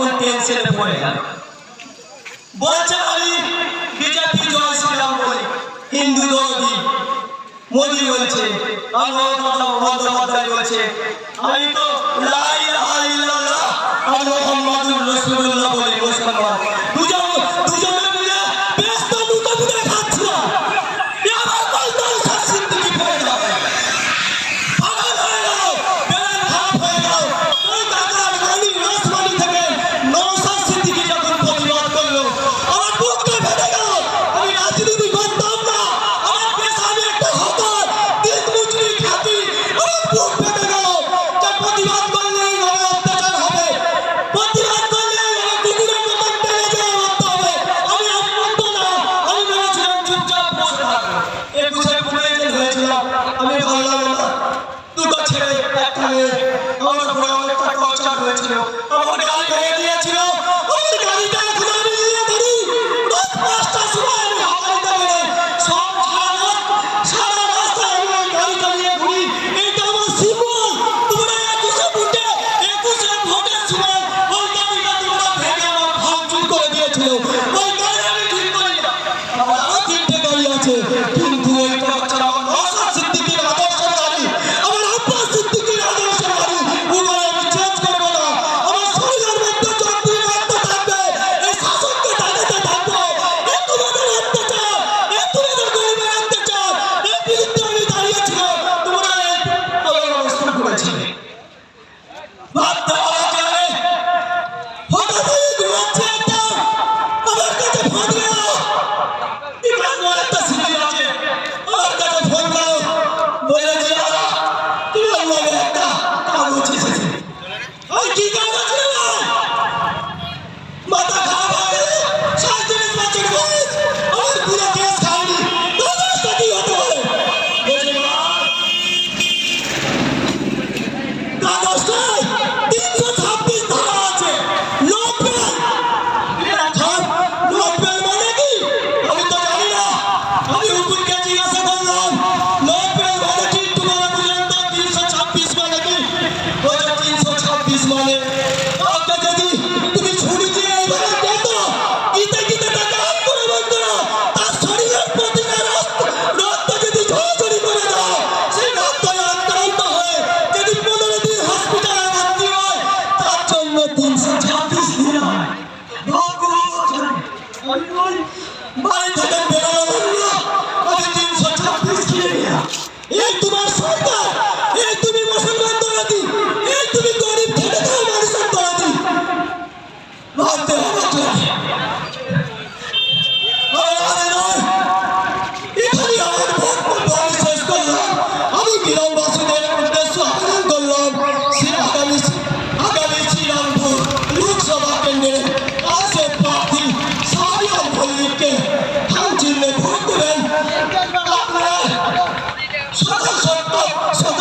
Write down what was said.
এখন টেনশনে পড়ে গেল। বলছে আমি বিজেপি জয় শ্রীরাম বলে? হিন্দু দরদি মোদি বলছে, আমি তো লাই ইলাহা আমি মুহাম্মাদুর বাড়ি থেকে বেরোনো বলল ওকে তিনশো ছাব্বিশ কিনে নিয়ে এই তোমার সরকার, এই তুমি মুসলমান দলাতি ছোট ছোট